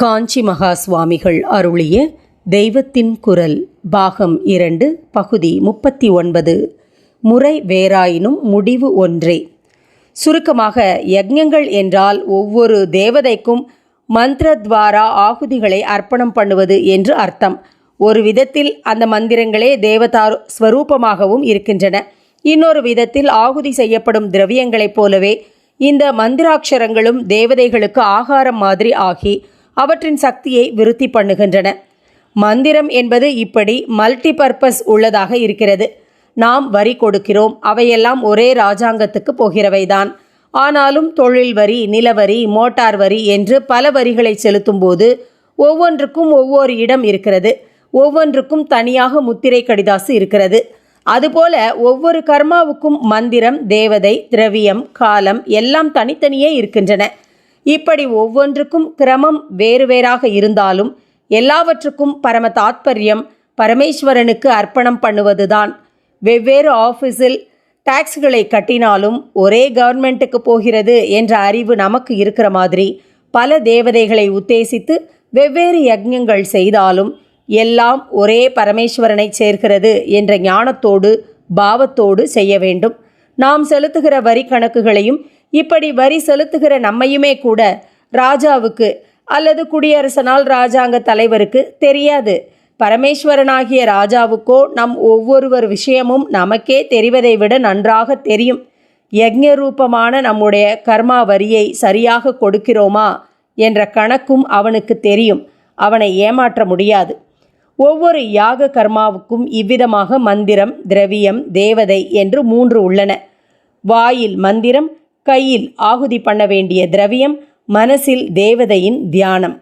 காஞ்சி மகா சுவாமிகள் அருளிய தெய்வத்தின் குரல் பாகம் இரண்டு பகுதி முப்பத்தி ஒன்பது. முறை வேறாயினும் முடிவு ஒன்றே. சுருக்கமாக யக்ஞங்கள் என்றால் ஒவ்வொரு தேவதைக்கும் மந்திரத்வாரா ஆகுதிகளை அர்ப்பணம் பண்ணுவது என்று அர்த்தம். ஒரு விதத்தில் அந்த மந்திரங்களே தேவதா ஸ்வரூபமாகவும் இருக்கின்றன. இன்னொரு விதத்தில் ஆகுதி செய்யப்படும் திரவியங்களைப் போலவே இந்த மந்திராட்சரங்களும் தேவதைகளுக்கு ஆகாரம் மாதிரி ஆகி அவற்றின் சக்தியை விருத்தி பண்ணுகின்றன. மந்திரம் என்பது இப்படி மல்டி பர்பஸ் உள்ளதாக இருக்கிறது. நாம் வரி கொடுக்கிறோம். அவையெல்லாம் ஒரே ராஜாங்கத்துக்கு போகிறவைதான். ஆனாலும் தொழில் வரி நிலவரி மோட்டார் வரி என்று பல வரிகளை செலுத்தும்போது ஒவ்வொன்றுக்கும் ஒவ்வொரு இடம் இருக்கிறது. ஒவ்வொன்றுக்கும் தனியாக முத்திரை கடிதாசு இருக்கிறது. அதுபோல ஒவ்வொரு கர்மாவுக்கும் மந்திரம் தேவதை திரவியம் காலம் எல்லாம் தனித்தனியே இருக்கின்றன. இப்படி ஒவ்வொன்றுக்கும் கிரமம் வேறு வேறாக இருந்தாலும் எல்லாவற்றுக்கும் பரம தாத்பரியம் பரமேஸ்வரனுக்கு அர்ப்பணம் பண்ணுவதுதான். வெவ்வேறு ஆஃபீஸில் டாக்ஸ்களை கட்டினாலும் ஒரே கவர்மெண்ட்டுக்கு போகிறது என்ற அறிவு நமக்கு இருக்கிற மாதிரி பல தேவதைகளை உத்தேசித்து வெவ்வேறு யஜ்யங்கள் செய்தாலும் எல்லாம் ஒரே பரமேஸ்வரனை சேர்க்கிறது என்ற ஞானத்தோடு பாவத்தோடு செய்ய வேண்டும். நாம் செலுத்துகிற வரி கணக்குகளையும் இப்படி வரி செலுத்துகிற நம்மையுமே கூட ராஜாவுக்கு அல்லது குடியரசனால் ராஜாங்க தலைவருக்கு தெரியாது. பரமேஸ்வரனாகிய ராஜாவுக்கோ நம் ஒவ்வொருவர் விஷயமும் நமக்கே தெரிவதை விட நன்றாக தெரியும். யக்ஞ ரூபமான நம்முடைய கர்மா வரியை சரியாக கொடுக்கிறோமா என்ற கணக்கும் அவனுக்கு தெரியும். அவனை ஏமாற்ற முடியாது. ஒவ்வொரு யாக கர்மாவுக்கும் இவ்விதமாக மந்திரம் திரவியம் தேவதை என்று மூன்று உள்ளன. வாயில் மந்திரம் கையில் ஆகுதி பண்ண வேண்டிய திரவியம் மனசில் தேவதையின் தியானம்.